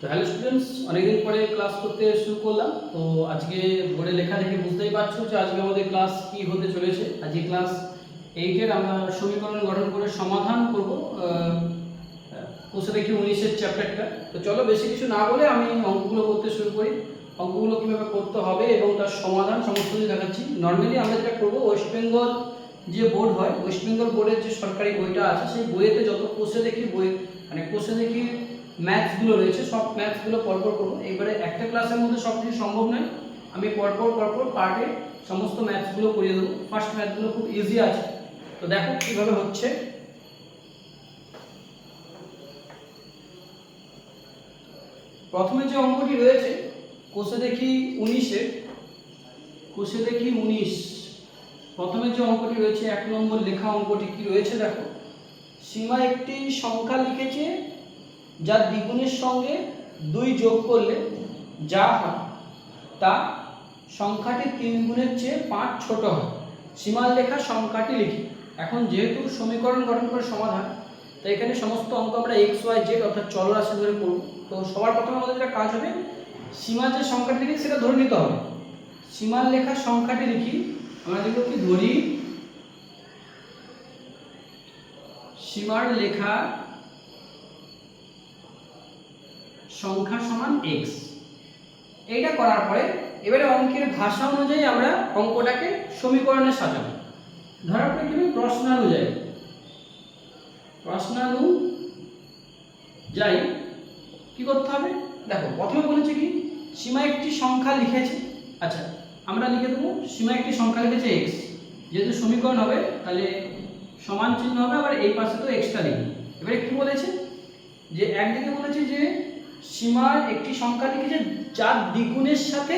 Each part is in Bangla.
তো হ্যালো স্টুডেন্টস অনেকদিন পরে ক্লাস করতে শুরু করলাম। তো আজকে বোর্ডে লেখা দেখে বুঝতেই পারছ যে আজকে আমাদের ক্লাস কি হতে চলেছে। আজকে ক্লাস এইটের আমরা সমীকরণ গঠন করে সমাধান করব কোষে দেখি উনিশের চ্যাপ্টারটা তো চলো বেশি কিছু না বলে আমি অঙ্কগুলো করতে শুরু করি। অঙ্কগুলো কীভাবে করতে হবে এবং তার সমাধান সমস্ত কিছু দেখাচ্ছি। নর্মালি আমরা যেটা করব ওয়েস্ট বেঙ্গল যে বোর্ড হয় ওয়েস্ট বেঙ্গল বোর্ডের যে সরকারি বইটা আছে, সেই বইয়েতে যত কোষে দেখি বই মানে কোষে দেখি ম্যাথসগুলো রয়েছে, সব ম্যাথসগুলো পরপর করব এবারে একটা ক্লাসের মধ্যে সব কিছু সম্ভব নয়। আমি পরপর পরপর পার্টে সমস্ত ম্যাথসগুলো করিয়ে দেবো। ফার্স্ট ম্যাথসগুলো খুব ইজি আছে। তো দেখো কীভাবে হচ্ছে। প্রথমে যে অঙ্কটি রয়েছে, কোষে দেখি উনিশে। কোষে দেখি উনিশ। প্রথমে যে অঙ্কটি রয়েছে, এক নম্বর লেখা অঙ্কটি কি রয়েছে দেখো। সীমা একটি সংখ্যা লিখেছে যা দ্বিগুণের সঙ্গে দুই যোগ করলে যা হয়, তা সংখ্যাটি তিন গুণের চেয়ে পাঁচ ছোট হয়। সীমার লেখা সংখ্যাটি লিখি। এখন যেহেতু সমীকরণ গঠন করে সমাধান, তাই এখানে সমস্ত অঙ্ক আমরা এক্স ওয়াই জেড অর্থাৎ চলরাশি ধরে করব। তো সবার প্রথমে আমাদের যেটা কাজ হবে সীমার যে সংখ্যাটি লিখি সেটা ধরে নিতে হবে। সীমার লেখা সংখ্যাটি লিখি, আমরা লিখব কি ধরি, সীমার লেখা সংখ্যা সমান এক্স এইটা করার পরে এবারে অঙ্কের ভাষা অনুযায়ী আমরা অঙ্কটাকে সমীকরণে সাজাবো। ধরার পরে কি প্রশ্নানুযায়ী। প্রশ্নানু যাই, কি করতে হবে? দেখো, প্রথমে বলেছে কি, সীমা একটি সংখ্যা লিখেছে। আচ্ছা আমরা লিখে দেবো, সীমা একটি সংখ্যা লিখেছে এক্স যেহেতু সমীকরণ হবে, তাহলে সমান চিহ্ন হবে, আবার এই পাশে তো এক্সট্রা লিখি এবারে কি বলেছে? যে একদিকে বলেছে যে সীমার একটি সংখ্যা লিখেছে যার দ্বিগুণের সাথে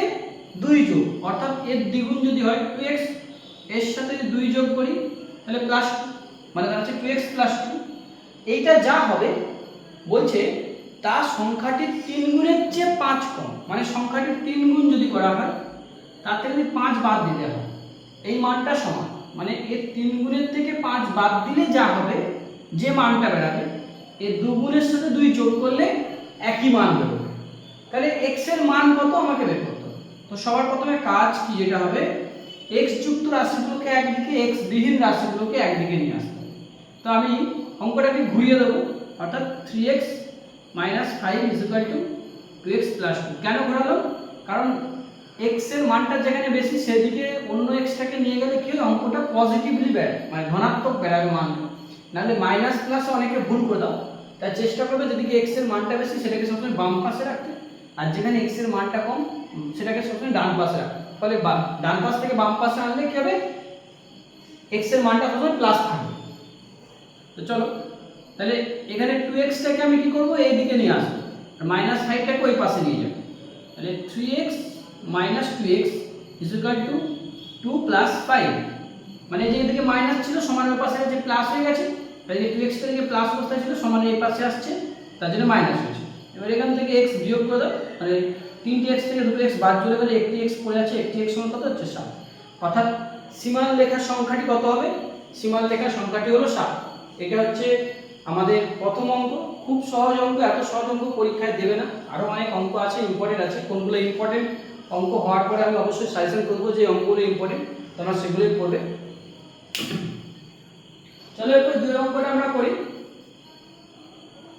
দুই যোগ। অর্থাৎ এর দ্বিগুণ যদি হয় টু এক্সের সাথে যদি দুই যোগ করি, তাহলে প্লাস টু মানে তার হচ্ছে টু এক্স প্লাস টু এইটা যা হবে, বলছে তা সংখ্যাটির তিন গুণের চেয়ে পাঁচ কম। মানে সংখ্যাটির তিন গুণ যদি করা হয়, তার থেকে যদি পাঁচ বাদ দিতে হয়, এই মানটা সমান। মানে এর তিন গুণের থেকে পাঁচ বাদ দিলে যা হবে, যে মানটা বেরাবে এর দু গুণের সাথে দুই যোগ করলে একই মান বেরোবে তাহলে এক্সের মান কত আমাকে বের করতে হবে। তো সবার প্রথমে কাজ কি যেটা হবে? এক্স যুক্ত রাশিগুলোকে একদিকে এক্স বিহীন রাশিগুলোকে একদিকে নিয়ে আসতে হবে। তো আমি অঙ্কটাকে ঘুরিয়ে দেবো, অর্থাৎ three X minus five equal to two X plus two কেন ঘোরালো? কারণ এক্সের মানটা যেখানে বেশি, সেদিকে অন্য এক্সটাকে নিয়ে গেলে কি হয়? অঙ্কটা পজিটিভলি বেড়ে মানে ধনাত্মক বেড়াবে মান নাহলে মাইনাস প্লাসে অনেকে ভুল করে দাও। তাই চেষ্টা করবে যেদিকে এক্সের মানটা বেশি, সেটাকে সবসময় বাম পাশে রাখতে। আর যেখানে এক্সের মানটা কম সেটাকে সবসময় ডান পাশে রাখতে। ফলে ডান পাশ থেকে বাম পাশে আনলে কি হবে? এক্সের মানটা সবসময় প্লাস থাকবে। তো চলো, তাহলে এখানে টু এক্সটাকে আমি কি করব? এই দিকে নিয়ে আসব। আর মাইনাস ফাইভটাকে ওই পাশে নিয়ে যাব। তাহলে three X minus two X equal to two plus five মানে যে এদিকে মাইনাস ছিল, সমানের পাশে যে প্লাস হয়ে গেছে তাহলে টু এক্সটা দিকে প্লাস অবস্থায় ছিল, সমান এই পাশে আসছে, তার জন্য মাইনাস হয়েছে। এবার এখান থেকে এক্স বিয়োগ করে দাও মানে তিনটি এক্স থেকে দুটো এক্স বাদ চলে গেলে একটি এক্স পড়ে আছে, একটি এক্স সমান কত হচ্ছে সাত। অর্থাৎ সীমার লেখার সংখ্যাটি কত হবে? সীমার লেখার সংখ্যাটি হলো সাত। এটা হচ্ছে আমাদের প্রথম অঙ্ক। খুব সহজ অঙ্ক, এত সহজ অঙ্ক পরীক্ষায় দেবে না। আরও অনেক অঙ্ক আছে ইম্পর্টেন্ট আছে। কোনগুলো ইম্পর্টেন্ট অঙ্ক হওয়ার পরে আমি অবশ্যই সাজেশন করব যে অঙ্কগুলো ইম্পর্টেন্ট তোমরা সেগুলোই পড়বে। চলো এরপর দুই অঙ্কটা আমরা করি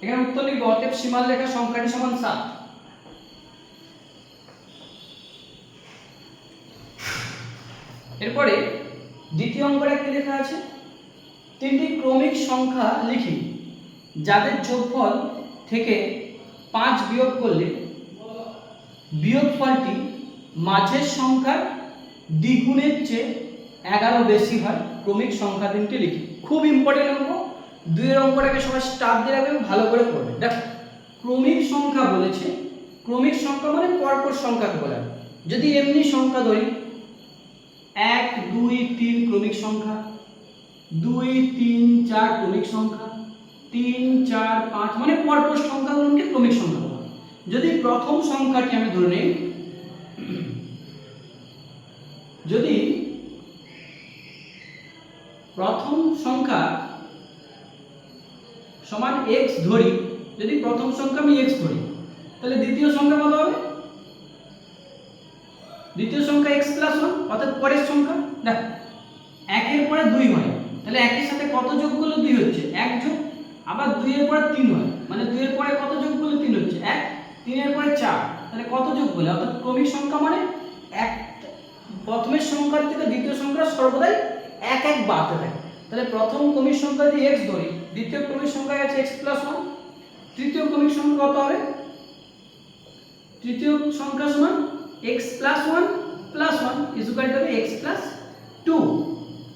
এখানে উত্তর লিখব, অতএব সীমার লেখা সংখ্যাটি সমান সাত। এরপরে দ্বিতীয় অঙ্কটা কি লেখা আছে? তিনটি ক্রমিক সংখ্যা লিখি, যাদের যোগফল থেকে পাঁচ বিয়োগ করলে বিয়োগফলটি মাঝের সংখ্যার দ্বিগুণের চেয়ে এগারো বেশি হয়, ক্রমিক সংখ্যা তিনটি লিখি। খুব ইম্পর্টেন্ট অঙ্ক। দুইয়ের অঙ্কটাকে সবাই স্টার দিয়ে রাখবেন ভালো করে পড়বে। দেখো, ক্রমিক সংখ্যা বলেছে, ক্রমিক সংখ্যা মানে পরপর সংখ্যাকে বলে যদি এমনি সংখ্যা ধরি, এক, দুই, তিন ক্রমিক সংখ্যা, দুই, তিন, চার ক্রমিক সংখ্যা, তিন, চার, পাঁচ মানে পরপর সংখ্যাগুলোকে ক্রমিক সংখ্যা বলা যদি প্রথম সংখ্যাটি আমি ধরে নিই, যদি প্রথম সংখ্যা সমান এক্স ধরি, যদি প্রথম সংখ্যা আমি এক্স ধরি, তাহলে দ্বিতীয় সংখ্যা কত হবে? দ্বিতীয় সংখ্যা এক্স প্লাস ওয়ান অর্থাৎ পরের সংখ্যা? দেখো, একের পরে দুই হয়, তাহলে একের সাথে কত যোগ করলে দুই হচ্ছে? এক যোগ, আবার দুইয়ের পরে তিন হয় মানে দুইয়ের পরে কত যোগ তিন হচ্ছে? এক, তিনের পরে চার, তাহলে কত যোগ করলে? অর্থাৎ ক্রমিক সংখ্যা মানে এক, প্রথমের সংখ্যার থেকে দ্বিতীয় সংখ্যা সর্বদাই এক এক বাড়তে থাকে। তাহলে প্রথম ক্রমিক সংখ্যা যদি এক্স ধরি, দ্বিতীয় ক্রমিক সংখ্যা আছে এক্স প্লাস ওয়ান তৃতীয় ক্রমিক সংখ্যা কত হবে? তৃতীয় সংখ্যা সমান x plus one plus one equal two x plus two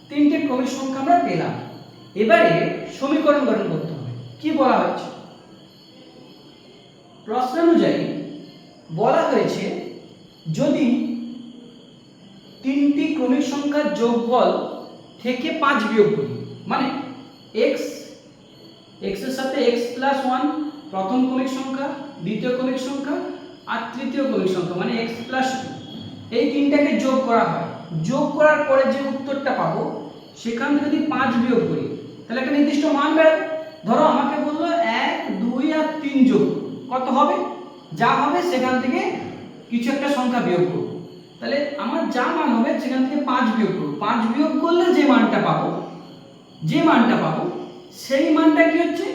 তিনটে ক্রমিক সংখ্যা আমরা পেলাম। এবারে সমীকরণ গঠন করতে হবে। কি বলা হচ্ছে প্রশ্ন অনুযায়ী বলা হয়েছে, যদি তিনটি ক্রমিক সংখ্যার যোগফল থেকে পাঁচ বিয়োগ করি মানে এক্স এক্সের সাথে এক্স প্লাস ওয়ান প্রথম ক্রমিক সংখ্যা, দ্বিতীয় ক্রমিক সংখ্যা, আর তৃতীয় ক্রমিক সংখ্যা মানে এক্স প্লাস টু এই তিনটাকে যোগ করা হয়। যোগ করার পরে যে উত্তরটা পাবো, সেখান থেকে যদি পাঁচ বিয়োগ করি, তাহলে একটা নির্দিষ্ট মান বেরোবে। ধরো আমাকে বলল এক, দুই আর তিন যোগ। কত হবে? যা হবে সেখান থেকে কিছু একটা সংখ্যা বিয়োগ করব। তাহলে আমার যা মান হবে সেখান থেকে পাঁচ বিয়োগ করব। পাঁচ বিয়োগ করলে যে মানটা পাবো, যে মানটা পাবো, সেই মানটা কি হচ্ছে?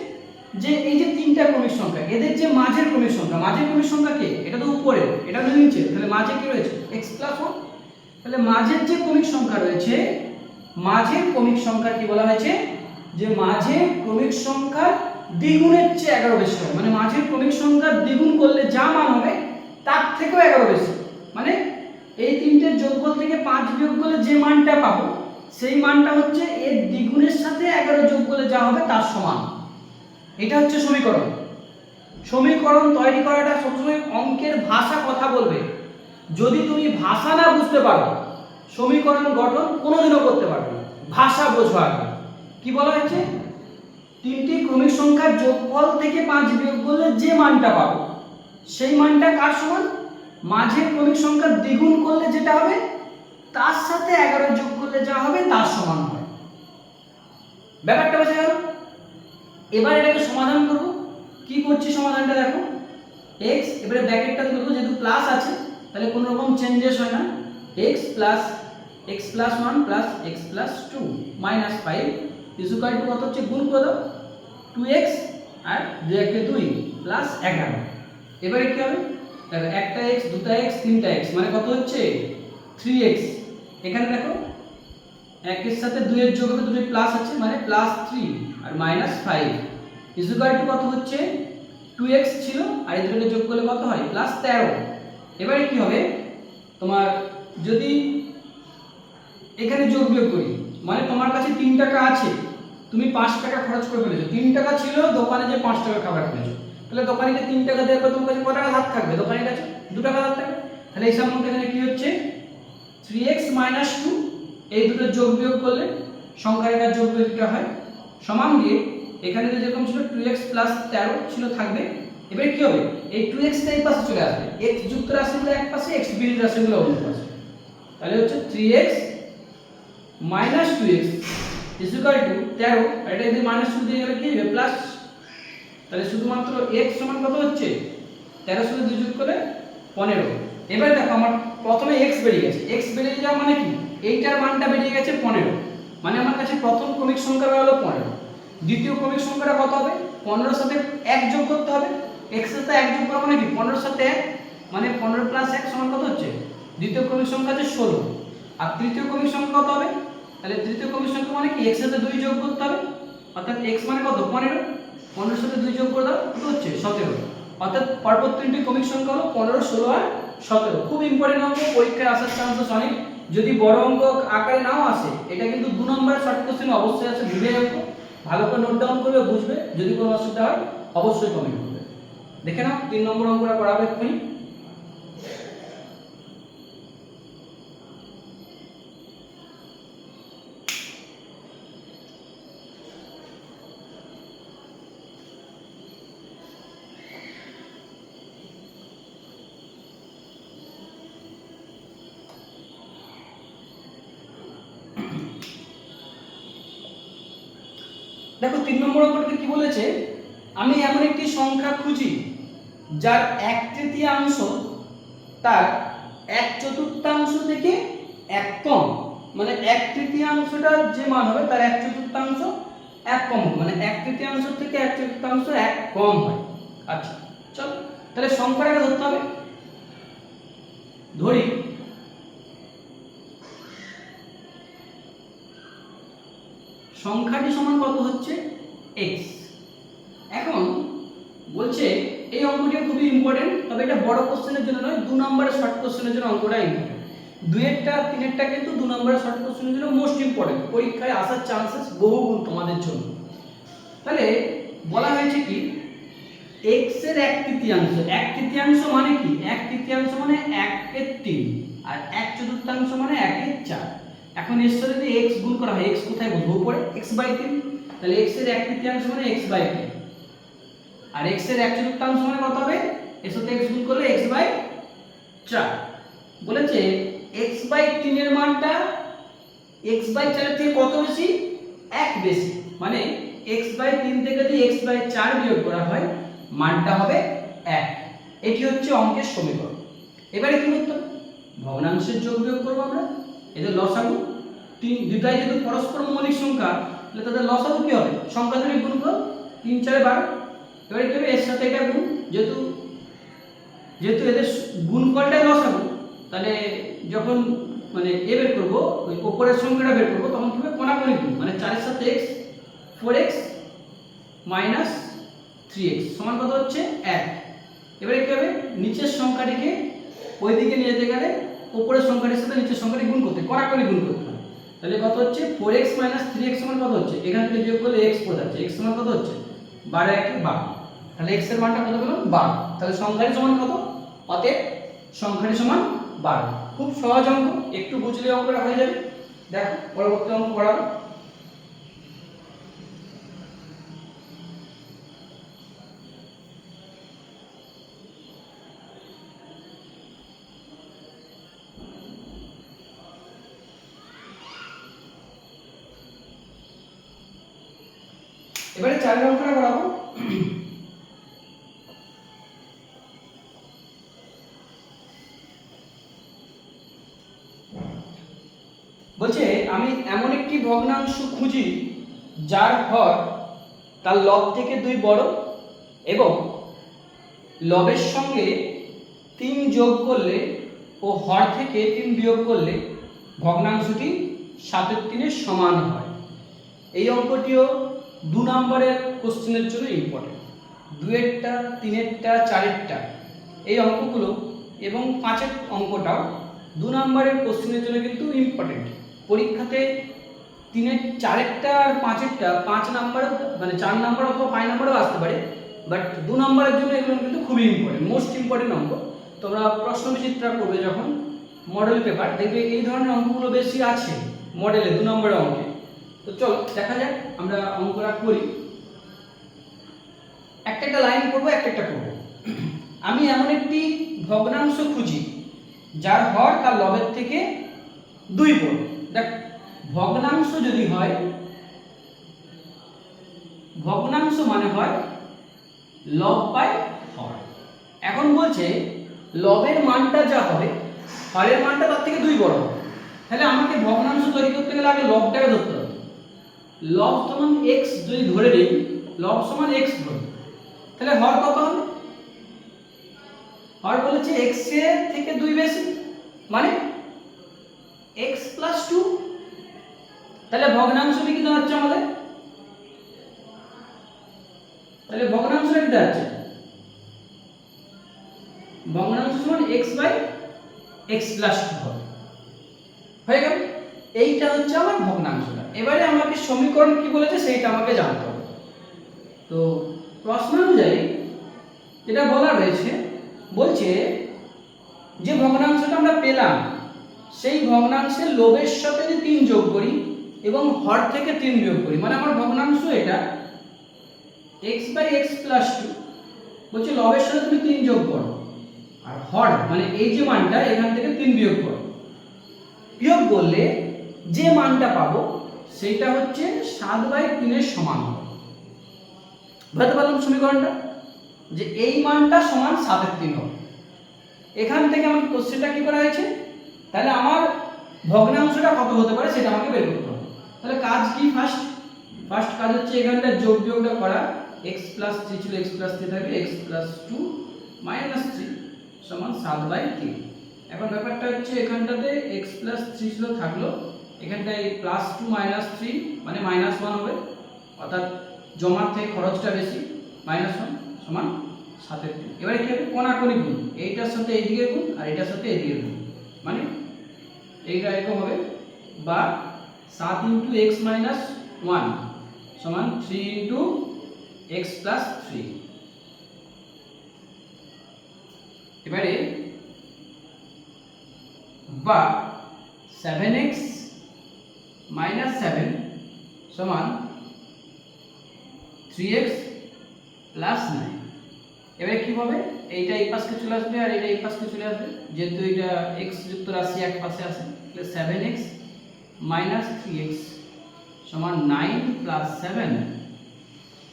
যে এই যে তিনটা ক্রমিক সংখ্যা, এদের যে মাঝের ক্রমিক সংখ্যা, মাঝের ক্রমিক সংখ্যা কে? এটা তো উপরে এটা তো নিচে তাহলে মাঝে কি রয়েছে? এক্স প্লাস ওয়ান তাহলে মাঝের যে ক্রমিক সংখ্যা রয়েছে, মাঝের ক্রমিক সংখ্যা কি বলা হয়েছে? যে মাঝের ক্রমিক সংখ্যার দ্বিগুণের চেয়ে এগারো বেশি হবে। মানে মাঝের ক্রমিক সংখ্যা দ্বিগুণ করলে যা মান হবে, তার থেকেও এগারো বেশি। মানে এই তিনটের যোগফল থেকে পাঁচ বিয়োগ করলে যে মানটা পাবো, সেই মানটা হচ্ছে এর দ্বিগুণের সাথে এগারো যোগ করলে যা হবে তার সমান। এটা হচ্ছে সমীকরণ। সমীকরণ তৈরি করাটা সবসময় অঙ্কের ভাষা কথা বলবে। যদি তুমি ভাষা না বুঝতে পারো, সমীকরণ গঠন কোনোদিনও করতে পারবে ভাষা বোঝো আগে। কি বলা হয়েছে? তিনটি ক্রমিক সংখ্যার যোগফল থেকে পাঁচ বিয়োগ করলে যে মানটা পাবো, সেই মানটা কার সমান? মাঝের ক্রমিক সংখ্যা দ্বিগুণ করলে যেটা হবে? তার সাথে এগারো যোগ করলে যা হবে? তার সমান হয়। ব্যাপারটা বোঝা গেল? এবার এটাকে সমাধান করব। কি করছি সমাধানটা দেখো? এক্স এবারে ব্র্যাকেটটা তুলবো যেহেতু প্লাস আছে, তাহলে কোনো রকম চেঞ্জেস হয় না। X plus X plus one plus X plus two minus five equal to কত হচ্ছে? গুণ করে দাও। টু এক্স আর দু একে দুই প্লাস এগারো। এবারে কি হবে? দেখো, একটা এক্স দুটা এক্স তিনটা এক্স মানে কত হচ্ছে? থ্রি এক্স এখানে দেখো, একের সাথে দুইয়ের যোগ হবে, দুটোই প্লাস আছে মানে প্লাস থ্রি আর মাইনাস ফাইভ ইজুকাল টু কত হচ্ছে? টু এক্স ছিল, আর এই দুটোকে যোগ করলে কত হয়? প্লাস তেরো। এবারে কি হবে? তোমার যদি এখানে যোগ বিয়োগ করি মানে তোমার কাছে তিন টাকা আছে, তুমি পাঁচ টাকা খরচ করে ফেলেছো। তিন টাকা ছিল, দোকানে যে পাঁচ টাকা খাবার খেয়েছো তাহলে দোকানে যে তিন টাকা দেওয়ার পর তোমার কাছে টাকা হাত থাকবে? দোকানের কাছে দু টাকা হাত থাকবে? তাহলে এই সম্বন্ধে এখানে কি হচ্ছে? থ্রি এক্স মাইনাস টু এই দুটো যোগ বিয়োগ করলে সংখ্যার একটা যোগ বিয়োগটা হয় সমান দিয়ে এখানে তো যেরকম ছিল টু এক্স প্লাস তেরো ছিল থাকবে। এবারে কি হবে? এই টু এক্সটা এই পাশে চলে আসবে। এক্স যুক্ত রাশিগুলো এক পাশে এক্স বিয়োগ রাশিগুলো অন্য পাশে। তাহলে হচ্ছে three X minus two X equal to তেরো। এটা যদি মাইনাস টু দিয়ে গেলে কি হবে? প্লাস তাহলে শুধুমাত্র এক্স সমান কত হচ্ছে? তেরো সাথে দুই যোগ করলে পনেরো। এবার দেখো আমার প্রথমে এক্স বেরিয়ে গেছে। এক্স বেরিয়ে যাওয়া মানে কি? এইটার মানটা বেরিয়ে গেছে পনেরো। মানে আমার কাছে প্রথম ক্রমিক সংখ্যা হলো পনেরো। দ্বিতীয় ক্রমিক সংখ্যাটা কত হবে? পনেরোর সাথে এক যোগ করতে হবে। এক্স সাথে এক যোগ করা মানে কি? পনেরোর সাথে এক মানে পনেরো প্লাস এক সমান কত হচ্ছে? দ্বিতীয় ক্রমিক সংখ্যা হচ্ছে ষোলো। আর তৃতীয় ক্রমিক সংখ্যা কত হবে? তাহলে তৃতীয় ক্রমিক সংখ্যা মানে কি? এক্স সাথে দুই যোগ করতে হবে। অর্থাৎ এক্স মানে কত? পনেরো। পনেরোর সাথে দুই যোগ করে দাও কত হচ্ছে সতেরো। অর্থাৎ পরপর তিনটি ক্রমিক সংখ্যা হলো পনেরো, ষোলো আর সতেরো। খুব ইম্পর্টেন্ট অঙ্ক, পরীক্ষায় আসার চান্সেস অনেক যদি বড় অঙ্ক আকারে নাও আসে, এটা কিন্তু দু নম্বরের শর্ট কোশ্চেন অবশ্যই আছে, ভেবে রাখো ভালো করে নোট ডাউন করবে, বুঝবে। যদি কোনো অসুবিধা হয়, অবশ্যই কমেন্ট করবে। দেখে নাও, তিন নম্বর অঙ্কটা করাবে এক্ষুনি দেখো তিন নম্বর অঙ্কটাতে কি বলেছে আমি এমন একটি সংখ্যা খুঁজি, যার এক তৃতীয়াংশ তার এক চতুর্থাংশ থেকে এক কম। মানে এক তৃতীয়াংশটা যে মান হবে, তার এক চতুর্থাংশ এক কম মানে এক তৃতীয়াংশ থেকে এক চতুর্থাংশ এক কম হয়। আচ্ছা চল, তাহলে সংখ্যাটাকে ধরতে হবে। ধরি। সংখ্যাটি সমান কত হচ্ছে? এক্স এখন বলছে এই অঙ্কটিও খুবই ইম্পর্টেন্ট তবে এটা বড় কোশ্চেনের জন্য নয়, দু নম্বরের শর্ট কোশ্চেনের জন্য অঙ্কটা ইম্পর্টেন্ট দুয়েরটা তিনেরটা কিন্তু দু নম্বরের শর্ট কোশ্চেনের জন্য মোস্ট ইম্পর্টেন্ট পরীক্ষায় আসার চান্সেস বহুগুণ তোমাদের জন্য। তাহলে বলা হয়েছে কি এক্সের এক তৃতীয়াংশ এক তৃতীয়াংশ মানে কি? এক তৃতীয়াংশ মানে একের তিন, আর এক চতুর্থাংশ মানে একের চার। এখন এর সাথে যদি এক্স গুণ করা হয় এক্স কোথায় বসবো? উপরে? এক্স বাই তিন। তাহলে এক্সের এক তৃতীয়াংশ মানে এক্স বাই তিন। আর এক্সের এক চতুর্থাংশ মানে কত হবে? এর সাথে এক্স গুণ করলে এক্স বাই চার। বলেছে এক্স বাই তিনের মানটা এক্স বাই চারের থেকে কত বেশি? এক বেশি। মানে এক্স বাই তিন থেকে যদি এক্স বাই চার বিয়োগ করা হয়, মানটা হবে এক। এটি হচ্ছে অঙ্কের সমীকরণ। এবারে কি করতে ভগ্নাংশের যোগ বিয়োগ করব আমরা। এদের লসাগু, তিন, দুটাই যেহেতু পরস্পর মৌলিক সংখ্যা, তাহলে তাদের লসাগু কি হবে? সংখ্যা ধরে গুণ কর। তিন, চারে বারো। এবারে কি হবে এর সাথে এটা গুণ, যেহেতু যেহেতু এদের গুণফলটাই লসাগু তাহলে যখন মানে এ বের করব, ওই ওপরের সংখ্যাটা বের করব, তখন কি হবে? কোনাকুনি গুণ মানে চারের সাথে X four X minus three X সমান কত হচ্ছে? এক। এবারে কি হবে? নিচের সংখ্যাটিকে ওই দিকে নিয়ে যেতে গেলে উপরের সংখ্যাটির সাথে নিচের সংখ্যাটি গুণ করতে কড়াকড়ি গুণ করতে হবে। তাহলে কত হচ্ছে? Four X minus three X সমান কত হচ্ছে? এখান থেকে বিয়োগ করলে এক্স বোঝাচ্ছে এক্স সমান কত হচ্ছে? বারো একে বারো। তাহলে এক্সের মানটা কত পেলাম বারো। তাহলে সংখ্যাটি সমান কত? অতএব সংখ্যাটি সমান বারো। খুব সহজ অঙ্ক, একটু বুঝলে অঙ্কটা হয়ে যাবে। দেখো, পরবর্তী অঙ্ক পড়াবো এবারে চারের অঙ্কটা করাবো। বলছে, আমি এমন একটি ভগ্নাংশ খুঁজি, যার হর তার লব থেকে দুই বড় এবং লবের সঙ্গে তিন যোগ করলে ও হর থেকে তিন বিয়োগ করলে ভগ্নাংশটি সাতের তিনের সমান হয়। এই অঙ্কটিও দু নম্বরের কোশ্চেনের জন্য ইম্পর্টেন্ট দুয়েরটা তিনেরটা, চারেরটা, এই অঙ্কগুলো এবং পাঁচের অঙ্কটাও দু নম্বরের কোশ্চেনের জন্য কিন্তু ইম্পর্টেন্ট পরীক্ষাতে তিনের চারেরটা আর পাঁচেরটা, পাঁচ নাম্বারও মানে চার নাম্বার অথবা পাঁচ নাম্বারও আসতে পারে বাট দু নম্বরের জন্য এগুলো কিন্তু খুবই ইম্পর্টেন্ট মোস্ট ইম্পর্টেন্ট অঙ্ক। তোমরা প্রশ্ন বিচিত্রা করবে যখন মডেল পেপার দেখবে এই ধরনের অঙ্কগুলো বেশি আছে মডেলে দু নম্বরের অঙ্কে। তো চলো, দেখা যাক আমরা অঙ্কটা করি। একটা একটা লাইন করব একটা একটা করব। আমি এমন একটি ভগ্নাংশ খুঁজি, যার হর তার লবের থেকে দুই বড় দেখ, ভগ্নাংশ যদি হয়, ভগ্নাংশ মানে হয় লব বাই হর। এখন বলছে, লবের মানটা যা হবে, হরের মানটা তার থেকে দুই বড় হবে। তাহলে আমাকে ভগ্নাংশ তৈরি করতে গেলে আগে লবটাকে ধরতে হবে। লব সমান এক্স যদি ধরে নিই, লব সমান এক্স ধরি। তাহলে হর কত হবে হর বলেছে এক্সের থেকে দুই বেশি। মানে এক্স প্লাস টু তাহলে ভগ্নাংশটি কি দাঁড়াচ্ছে আমাদের? তাহলে ভগ্নাংশটা কি দাঁড়াচ্ছে ভগ্নাংশ সমান X by X plus two হবে। হয়ে গেল। এইটা হচ্ছে আমার ভগ্নাংশটা। এবারে আমাকে সমীকরণ কি বলেছে সেইটা আমাকে জানতে হবে। তো প্রশ্ন অনুযায়ী যেটা বলা রয়েছে বলছে যে ভগ্নাংশটা আমরা পেলাম সেই ভগ্নাংশের লোভের সাথে যদি তিন যোগ করি এবং হর থেকে তিন বিয়োগ করি মানে আমার ভগ্নাংশ এটা X by X plus two বলছে লবের সাথে তুমি তিন যোগ করো। আর হর মানে এই যে মানটা, এখান থেকে তিন বিয়োগ করো। বিয়োগ করলে যে মানটা পাবো, সেইটা হচ্ছে সাত বাই তিনের সমান বুঝতে পারলাম সমীকরণটা? যে এই মানটা সমান সাতের তিন হবে। এখান থেকে আমার কোশ্চেনটা কি করা হয়েছে? তাহলে আমার ভগ্নাংশটা কত হতে পারে সেটা আমাকে বের করতে হবে। তাহলে কাজ কি ফার্স্ট ফার্স্ট কাজ হচ্ছে এখানটা যোগ বিয়োগটা করা। এক্স প্লাস থ্রি ছিল এক্স প্লাস থ্রি থাকবে X plus two minus three সমান সাত বাই তিন এখন ব্যাপারটা হচ্ছে এখানটাতে এক্স প্লাস থ্রি ছিল, থাকল। এখানটায় প্লাস টু মাইনাস থ্রি মানে মাইনাস ওয়ান হবে। অর্থাৎ জমার থেকে খরচটা বেশি মাইনাস ওয়ান সমান সাতের এবারে কি হবে? কোনাকুনি গুণ। এইটার সাথে এইদিকে গুণ আর এটার সাথে এইদিকে গুণ। মানে এইটা এরকম হবে। বা সাত ইন্টু এক্স মাইনাস ওয়ান সমান three into X plus three. এবারে বা সেভেন এক্স মাইনাস সেভেন সমান থ্রি এক্স প্লাস নাইন। এবারে কি হবে? এইটা এই পাশকে চলে আসবে আর এটা এই পাশকে চলে আসবে। যেহেতু এটা এক্স যুক্ত রাশি এক পাশে আসে তাহলে seven X minus three X সমান নাইন প্লাস সেভেন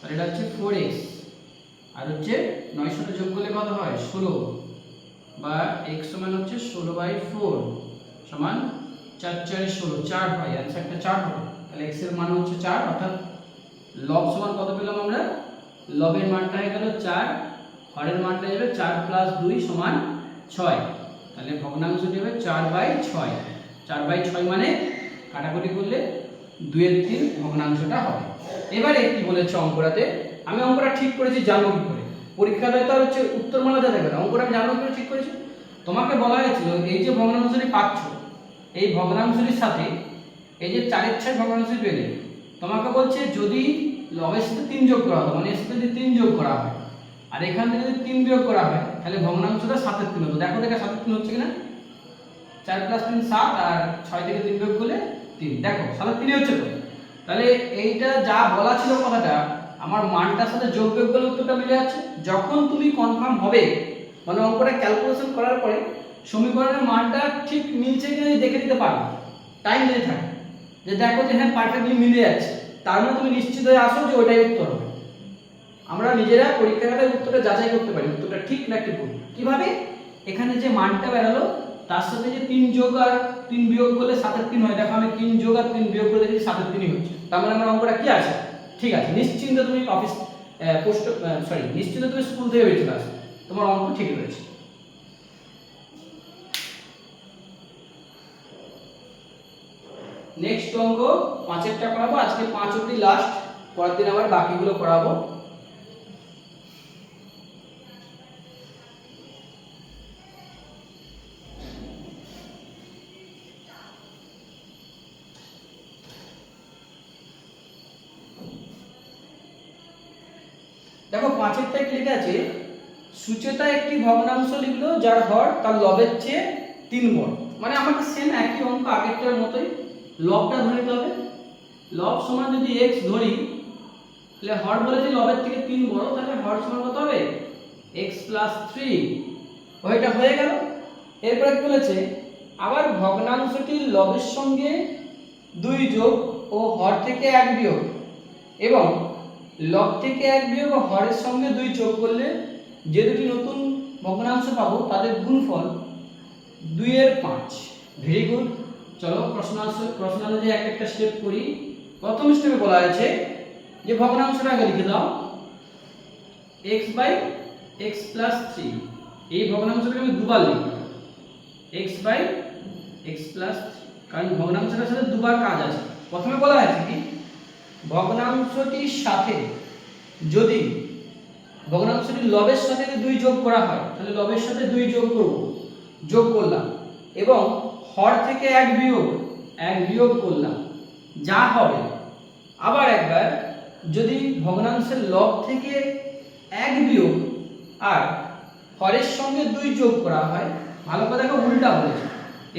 আর এটা হচ্ছে ফোর এক্স আর হচ্ছে নয় সাথে যোগ করলে কত হয়? ষোলো। বা এক্স সমান হচ্ছে ষোলো বাই ফোর সমান চার চারে ষোলো। চার হয় অ্যান্সারটা চার হবে। তাহলে এক্সের মান হচ্ছে চার, অর্থাৎ লব সমান কত পেলাম আমরা? লবের মানটা হয়ে গেল চার, হরের মানটা যাবে চার প্লাস দুই সমান ছয়। তাহলে ভগ্নাংশটি হবে চার বাই ছয়। চার বাই ছয় মানে কাটাকুটি করলে দুয়ের তিন ভগ্নাংশটা হবে। এবারে কি বলেছে অঙ্কটাতে? আমি অঙ্কটা ঠিক করেছি, জানব কি করে? পরীক্ষাতে তো হচ্ছে উত্তরমালা যা দেবে না। অঙ্কটা আমি জানব করে ঠিক করেছি? তোমাকে বলা হয়েছিল, এই যে ভগ্নাংশটি পাচ্ছ, এই ভগ্নাংশটির সাথে এই যে চারের ছয় ভগ্নাংশটি পেলে, তোমাকে বলছে যদি লবের সাথে তিন যোগ করা হয় মানে এর সাথে যদি তিন যোগ করা হয়, আর এখান থেকে যদি তিন বিয়োগ করা হয়, তাহলে ভগ্নাংশটা সাতের তিন হতো। দেখো দেখে সাতের তিন হচ্ছে কিনা? চার প্লাস তিন সাত আর ছয় থেকে তিন বিয়োগ করলে তিন। দেখো সাতের তিনই হচ্ছে তো। তাহলে এইটা যা বলা ছিল কথাটা, আমার মানটার সাথে যোগ বিয়োগ করলে উত্তরটা মিলে যাচ্ছে। যখন তুমি কনফার্ম হবে মানে অঙ্কটা ক্যালকুলেশন করার পরে, সমীকরণের মানটা ঠিক মিলছে কিনা দেখে দিতে পারো টাইম যদি থাকে। যে দেখো যে হ্যাঁ পারফেক্টলি মিলে যাচ্ছে। তার মানে তুমি নিশ্চিত হয়ে আসো যে ওটাই উত্তর হবে। আমরা নিজেরা পরীক্ষা খাতায় উত্তরটা যাচাই করতে পারি, উত্তরটা ঠিক নাকি ভুল। কীভাবে? এখানে যে মানটা বেরালো তার সাথে যে তিন যোগ আর তিন বিয়োগ করলে সাতের তিন হয়। দেখো আমি তিন যোগ আর তিন বিয়োগ করে দেখি সাতের তিনই হচ্ছে। তার মানে আমার অঙ্কটা কি আছে? ঠিক আছে, নিশ্চিন্ত তুমি অফিস পোস্ট সরি নিশ্চিন্ত তুমি স্কুল থেকে বেরিয়ে আসো। তোমার অঙ্ক ঠিক রয়েছে। নেক্সট অঙ্ক, পাঁচেরটা করাবো। আজকে পাঁচ অব্দি লাস্ট পরের দিন আবার বাকিগুলো করাবো দেখো পাঁচের টাইপ লেখা আছে, সুচেতা একটি ভগ্নাংশ লিখলো, যার হর তার লবের চেয়ে তিন বড় মানে আমাকে সেম একই অঙ্ক, আগেরটার মতোই। লবটা ধরে নিতে হবে। লব সমান যদি এক্স ধরি, তাহলে হর বলেছে লবের থেকে তিন বড়, তাহলে হর সমান কত হবে? এক্স প্লাস থ্রি ওইটা হয়ে গেল। এরপরে বলেছে? আবার ভগ্নাংশটির লবের সঙ্গে দুই যোগ ও হর থেকে এক বিয়োগ। এবং লব থেকে এক বিয়োগ হরের সঙ্গে দুই যোগ করলে যে দুটি নতুন ভগ্নাংশ পাবো, তাদের গুণফল দুইয়ের পাঁচ। ভেরি গুড চলো প্রশ্ন প্রশ্ন অনুযায়ী এক একটা স্টেপ করি। প্রথম স্টেপে বলা আছে যে ভগ্নাংশটা আগে লিখে দাও। X by X plus three এই ভগ্নাংশটাকে আমি দুবার লিখব। X by X plus three কারণ ভগ্নাংশটার সাথে দুবার কাজ আছে। প্রথমে বলা আছে কি? ভগ্নাংশটির সাথে যদি ভগ্নাংশটির লবের সাথে যদি দুই যোগ করা হয়, তাহলে লবের সাথে দুই যোগ করব। যোগ করলাম এবং হর থেকে এক বিয়োগ এক বিয়োগ করলাম। যা হবে, আবার একবার যদি ভগ্নাংশের লব থেকে এক বিয়োগ আর হরের সঙ্গে দুই যোগ করা হয়, ভালো দেখো উল্টা বলেছে।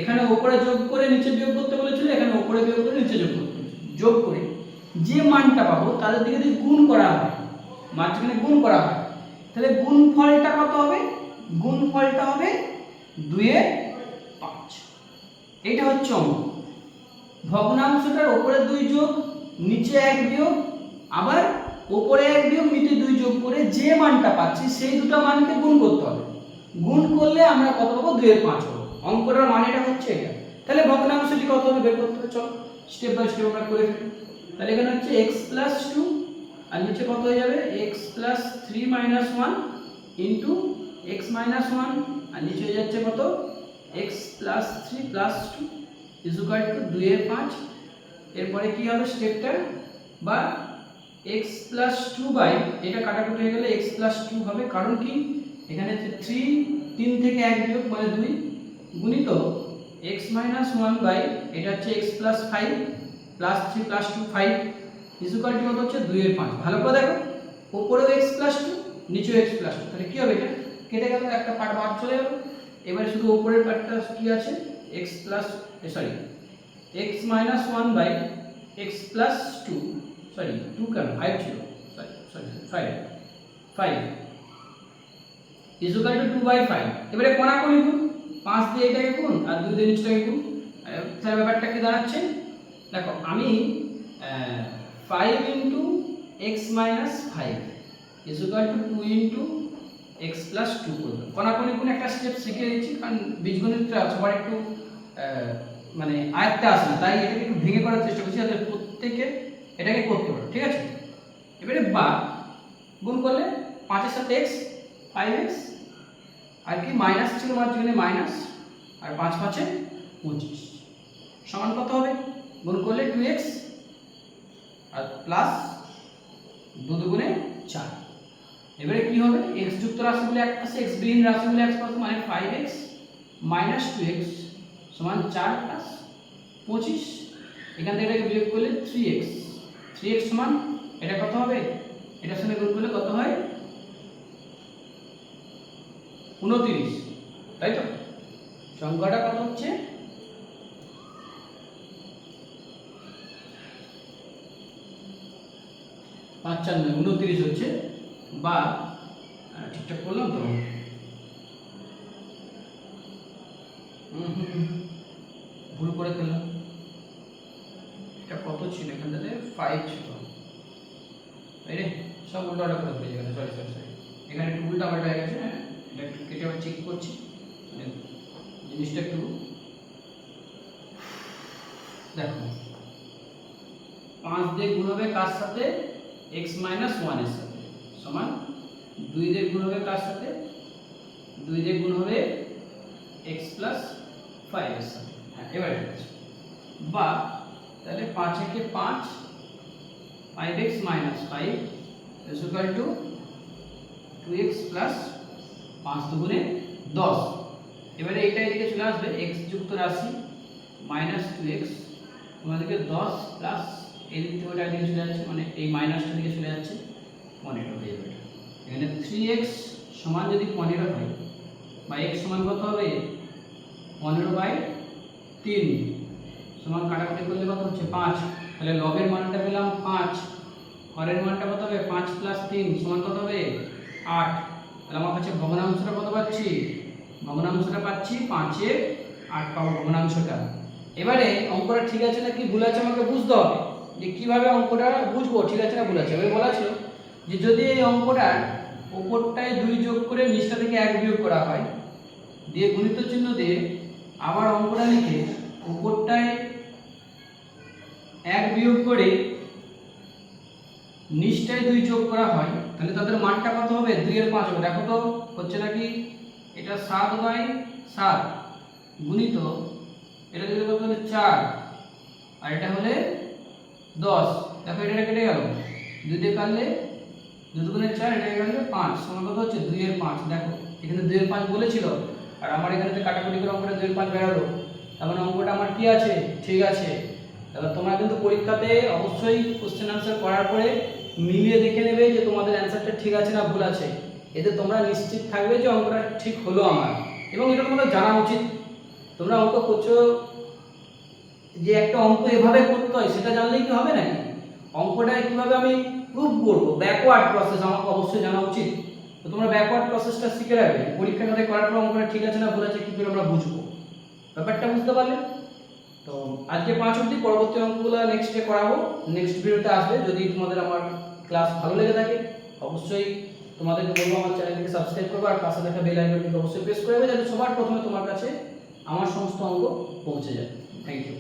এখানে ওপরে যোগ করে নিচে বিয়োগ করতে বলেছিল, এখানে ওপরে বিয়োগ করে নিচে যোগ করতে যোগ করে যে মানটা পাবো, তাদের দিকে যদি গুণ করা হয় মাঝখানে গুণ করা হয়, তাহলে গুণ ফলটা কত হবে? গুণ ফলটা হবে দুয়ে পাঁচ। এটা হচ্ছে অঙ্ক। ভগ্নাংশটার ওপরে দুই যোগ, নিচে এক বিয়োগ, আবার ওপরে এক বিয়োগ, নিচে দুই যোগ করে যে মানটা পাচ্ছি, সেই দুটো মানকে গুণ করতে হবে। গুণ করলে আমরা কত পাবো? দুইয়ের পাঁচ পাবো। অঙ্কটার মানেটা হচ্ছে এটা। তাহলে ভগ্নাংশটি কত হবে? বের করতে হবে, চলো। স্টেপ বাই স্টেপ আমরা করে ফেলি। তাহলে এখানে হচ্ছে এক্স প্লাস টু আর নিচে কত হয়ে যাবে? X plus three minus one into X minus one আর নিচে হয়ে যাচ্ছে কত? X plus three plus two equal to দুইয়ের পাঁচ। এরপরে কি হবে স্টেপটা? বা এক্স প্লাস টু বাই এটা কাটাকুটি হয়ে গেলে এক্স প্লাস টু হবে। কারণ কি? এখানে হচ্ছে থ্রি তিন থেকে এক বিয়োগ মানে দুই। গুণিত এক্স মাইনাস ওয়ান বাই এটা হচ্ছে X plus five plus three plus two five equal to কত হচ্ছে? দুইয়ের পাঁচ। ভালো করে দেখো। ওপরেও এক্স প্লাস টু নিচেও এক্স প্লাস টু তাহলে কী হবে এটা? কেটে গেল, একটা পার্ট বাদ চলে গেল। এবারে শুধু ওপরের পার্টটা কি আছে? X plus sorry X minus one by X plus two sorry two কেন? ফাইভ ছিল। Sorry sorry five five equal to two by five এবারে কোনা কোনি পাঁচ দিয়ে এটাকে গুণ, আর দুই দিয়ে নিচটাকে গুণ। তাহলে ব্যাপারটা কি দাঁড়াচ্ছে? দেখো, আমি five into X minus five equal to two into X plus two করব কোনাকুনি কোন একটা স্টেপ শিখে দিচ্ছি কারণ বীজগণিতটা সবার একটু মানে আয়ত্তে আসে না, তাই এটাকে একটু ভেঙে করার চেষ্টা করছি যাতে প্রত্যেকে এটাকে করতে পারে, ঠিক আছে? এবারে বা গুণ করলে পাঁচের সাথে এক্স ফাইভ এক্স আর কি মাইনাস ছিল মাঝখানে মাইনাস আর পাঁচ পাঁচে পঁচিশ। সমান কত হবে? গুণ করলে টু এক্স আর প্লাস দু দুগুণে চার। এবারে কি হবে? এক্স যুক্ত রাশিগুলো এক পাশে, এক্স বিহীন রাশিগুলো এক পাশে মানে five X minus two X সমান চার প্লাস পঁচিশ। এখান থেকে এটাকে বিয়োগ করলে থ্রি এক্স থ্রি এক্স সমান এটা কত হবে? এটার সঙ্গে গুণ করলে কত হয়? উনতিরিশ। তাই তো? সংখ্যাটা কত হচ্ছে? পাঁচ চার নয় উনত্রিশ হচ্ছে, বা ঠিকঠাক করলাম তো। ভুল করে ফেললাম। এটা কত ছিল? এখানটাতে ফাইভ ছিল। তাই রে, সব উল্টা উল্টা করে ফেলেছি সরি সরি সরি এখানে একটু উল্টা পাল্টা হয়ে গেছে হ্যাঁ? এটা একটু কেটে আবার চেক করছি। মানে জিনিসটা একটু দেখো। পাঁচ দিয়ে গুণ হবে কার সাথে? এক্স মাইনাস ওয়ানের সাথে, সমান দুই দিয়ে গুণ হবে কার সাথে? দুই দিয়ে গুণ হবে এক্স প্লাস ফাইভের সাথে। হ্যাঁ এবার বা, তাহলে পাঁচ একে পাঁচ five X minus five equal to two X plus পাঁচ দুগুণে দশ। এবারে এটা এদিকে চলে আসবে এক্স যুক্ত রাশি মাইনাস টু এক্স তোমাদেরকে দশ প্লাস এই দিক থেকে ওটা চলে যাচ্ছে মানে এই মাইনাসটা দিকে চলে যাচ্ছে, পনেরো হয়ে যাবে এখানে থ্রি এক্স সমান যদি পনেরো হয়, বা এক্স সমান কত হবে? পনেরো বাই তিন। সমান কাটাকুটি করলে কত হচ্ছে? পাঁচ। তাহলে লবের মানটা পেলাম পাঁচ। হরের মানটা কত হবে? পাঁচ প্লাস তিন, সমান কত হবে? আট। তাহলে আমার কাছে ভগ্নাংশটা কত পাচ্ছি? ভগ্নাংশটা পাচ্ছি পাঁচে আট পাবো ভগ্নাংশটা। এবারে অঙ্কটা ঠিক আছে না কি ভুল আছে আমাকে বুঝতে হবে। যে কীভাবে অঙ্কটা বুঝব, ঠিক আছে না ভুল আছে? এবারে বলা ছিল যে যদি এই অঙ্কটার ওপরটায় দুই যোগ করে নিচটা থেকে এক বিয়োগ করা হয়, দিয়ে গুণিত চিহ্ন দিয়ে আবার অঙ্কটা লিখে উপরটায় এক বিয়োগ করে নিচটায় দুই যোগ করা হয়, তাহলে তাদের মানটা কত হবে? দুই এর পাঁচ হবে। দেখো তো, হচ্ছে নাকি এটা সাত বাই সাত গুণিত, এটা যদি কত হলে চার, আর এটা হলে দশ। দেখো এটা কেটে গেল। দুই দিয়ে কাটলে দুই দুগুণে চার, এটা গেলে পাঁচ। সমান কত হচ্ছে? দুই এর পাঁচ। দেখো, এখানে দুই এর পাঁচ বলেছিল। আর আমার এখানে কাটাকুটি করে অঙ্কটা দুই এর পাঁচ বেরোলো। তার মানে অঙ্কটা আমার কি আছে? ঠিক আছে। এবার তোমরা কিন্তু পরীক্ষাতে অবশ্যই কোশ্চেন আনসার করার পরে মিলিয়ে দেখে নেবে যে তোমাদের অ্যান্সারটা ঠিক আছে না ভুল আছে। এতে তোমরা নিশ্চিত থাকবে যে অঙ্কটা ঠিক হলো আমার। এবং এটা তোমাদের জানা উচিত। তোমরা অঙ্ক করছ যে একটা অঙ্ক এভাবে করতে হয়, সেটা জানলেই কি হবে নাকি? অঙ্কটা কীভাবে আমি প্রুভ করব? ব্যাকওয়ার্ড প্রসেস আমাকে অবশ্যই জানা উচিত। তো তোমরা ব্যাকওয়ার্ড প্রসেসটা শিখে রাখবে। পরীক্ষার মধ্যে করার পর অঙ্কটা ঠিক আছে না ভুল আছে, কি করে আমরা বুঝব? ব্যাপারটা বুঝতে পারলে? তো আজকে পাঁচ অব্দি পরবর্তী অঙ্কগুলো নেক্সট ডে করাবো। নেক্সট ভিডিওতে আসবে। যদি তোমাদের আমার ক্লাস ভালো লেগে থাকে, অবশ্যই তোমাদেরকে বলব আমার চ্যানেলটিকে সাবস্ক্রাইব করবে আর পাশে দেখা বেল আইকনটিকে অবশ্যই প্রেস করে দেবে, যাতে সবার প্রথমে তোমার কাছে আমার সমস্ত অঙ্গ পৌঁছে যায়। Thank you